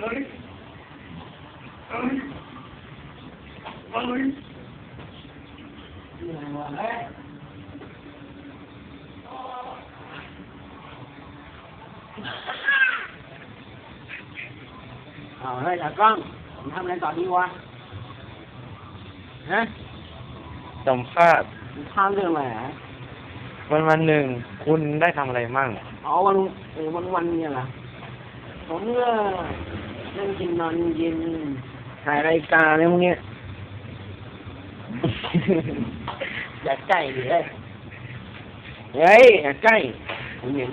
เอ้ยเอ้ยเอ้ยเอาเฮ้ยตากล้อง ผมทำอะไรต่อดีวะ ฮะสัมภาษณ์ผมข้ามเรื่องอะไรฮะวันวันหนึ่ง คุณได้ทำอะไรมั่ง อ๋อวันเออวันวันเนี่ยเหรอ ผมก็นั่งกินนอนกินถ่ายรายการอะไรพวกเนี้ยอย่าใกล้ดิเฮ้ยเฮ้ยอย่าใกล้ผมเห็น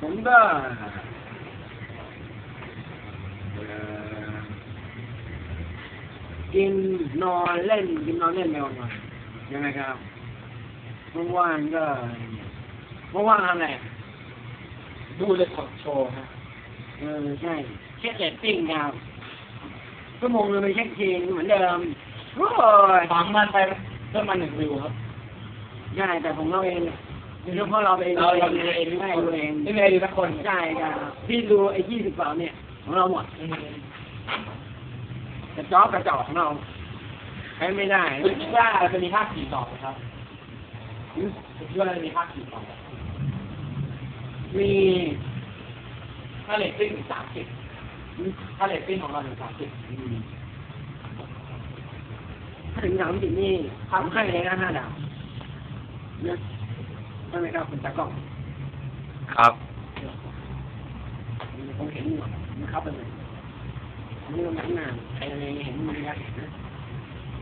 ผมก็เอ่อ กินนอนเล่นกินนอนเล่นไปวันๆยังไงครับว่างๆก็ว่างๆทำอะไรดูเลยกดโชว์ฮะเออใช่เช็คเรตติ้งครับชั่วโมงนึงไปเช็คทีนึงเหมือนเดิมโอ้ยสามวันไปเพิ่มมาหนึ่งวิวครับใช่แต่ผมเราเองเฉพาะเราเองเราเราดูเอเองงไม่ดูเองไม่มีใครดูสักคนใช่ครับพี่ดูไอ้ยี่สิบกว่าเนี่ยของเราหมดอืม กระจอกกระจอกของเราใช้ไม่ได้คุณคิดว่าจะมีภาคสี่ต่อไหมครับคุณคิดว่าจะมีภาคสี่ต่อไหมมีถ้าเรตติ้งสามสิบถ้าเรตติ้งของเราถึงสามสิบถ้าถึงสามสิบนี่ทำให้เลยนะห้าดาวเนี่ยใช่ไหมครับคุณตากล้อง ครับผมเห็นหมดมันเข้าไปเลย นี่มันหนังหนาใครอะไรเห็นมันยักษ์นะ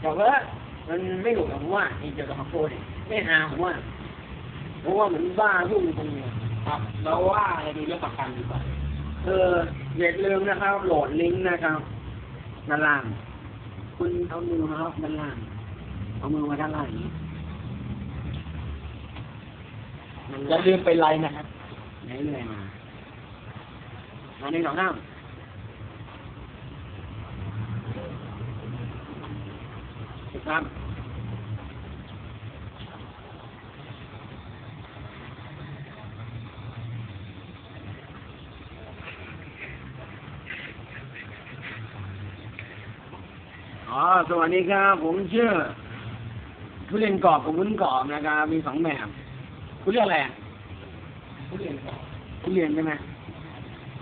แต่ว่ามันไม่หลุดผมว่าไอ้เจ้ากับฮักโฟเนี่ยไม่หาผมว่าเพราะว่าเหมือนบ้าพุ่งตรงเนี้ยครับแล้วว่าเรดูเรื่องประกันดีกว่าเอออย่าลืมนะครับ โหลดลิงก์นะครับด้านล่าง คุณเอามือมาครับด้านล่าง เอามือมาด้านล่างอย่างนี้อย่าลืมไปไลน์นะครับไหนเรื่อยมามาในสองน้ำ ครับอ๋อสวัสดีครับ ผมชื่อทุเรียนกรอบกับวุ้นกรอบนะครับ มีสองแบบคุณเรียกอะไรอะผู้เรียนก่อนทุเรียนใช่ไหม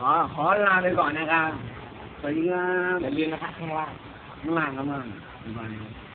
อ๋อขอลาไปก่อนนะครับสวัสดีครับอย่าลืมนะครับข้างล่างข้างล่างข้างล่างบ๊ายบาย